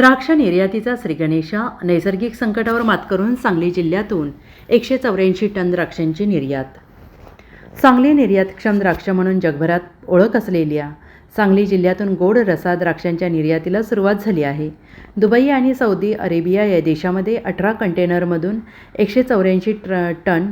द्राक्ष निर्यातीचा श्रीगणेशा नैसर्गिक संकटावर मात करून सांगली जिल्ह्यातून एकशे चौऱ्याऐंशी टन द्राक्षांची निर्यात. सांगली निर्यातक्षम द्राक्ष म्हणून जगभरात ओळख असलेल्या सांगली जिल्ह्यातून गोड रसा द्राक्षांच्या निर्यातीला सुरुवात झाली आहे. दुबई आणि सौदी अरेबिया या देशामध्ये अठरा कंटेनरमधून एकशे चौऱ्याऐंशी ट्र टन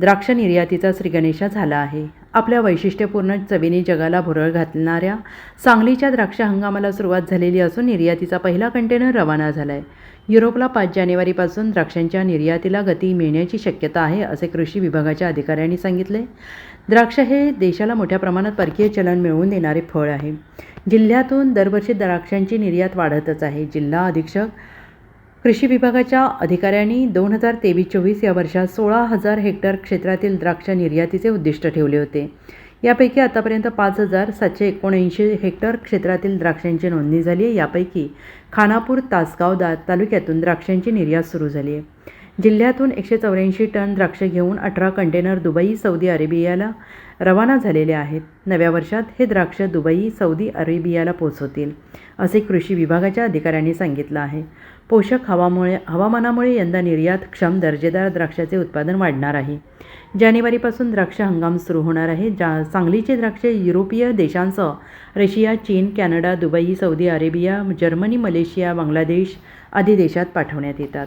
द्राक्ष निर्यातीचा श्रीगणेशा झाला आहे. आपल्या वैशिष्ट्यपूर्ण चवीने जगाला भुरळ घालणाऱ्या सांगलीच्या द्राक्ष हंगामाला सुरुवात झालेली असून निर्यातीचा पहिला कंटेनर रवाना झाला आहे युरोपला पाच जानेवारीपासून द्राक्षांच्या निर्यातीला गती मिळण्याची शक्यता आहे असे कृषी विभागाच्या अधिकाऱ्यांनी सांगितले. द्राक्ष हे देशाला मोठ्या प्रमाणात परकीय चलन मिळवून देणारे फळ आहे. जिल्ह्यातून दरवर्षी द्राक्षांची निर्यात वाढतच आहे. जिल्हा अधीक्षक कृषी विभागाच्या अधिकाऱ्यांनी दोन हजार तेवीस चोवीस या वर्षात सोळा हजार हेक्टर क्षेत्रातील द्राक्ष निर्यातीचे उद्दिष्ट ठेवले होते. यापैकी आतापर्यंत पाच हजार सातशे एकोणऐंशी हेक्टर क्षेत्रातील द्राक्षांची नोंदणी झाली आहे. यापैकी खानापूर तासगाव दा तालुक्यातून द्राक्षांची निर्यात सुरू झाली आहे. जिल्ह्यातून एकशे चौऱ्याऐंशी टन द्राक्ष घेऊन अठरा कंटेनर दुबई सौदी अरेबियाला रवाना झालेले आहेत. नव्या वर्षात हे द्राक्ष दुबई सौदी अरेबियाला पोहोचवतील असे कृषी विभागाच्या अधिकाऱ्यांनी सांगितलं आहे. पोषक हवामुळे हवामानामुळे यंदा निर्यात क्षम दर्जेदार द्राक्षाचे उत्पादन वाढणार आहे. जानेवारीपासून द्राक्ष हंगाम सुरू होणार आहे. जा सांगलीचे द्राक्षे युरोपीय देशांसह रशिया चीन Canada Dubai Saudi Arabia Germany Malaysia Bangladesh आदी देशात पाठवण्यात येतात.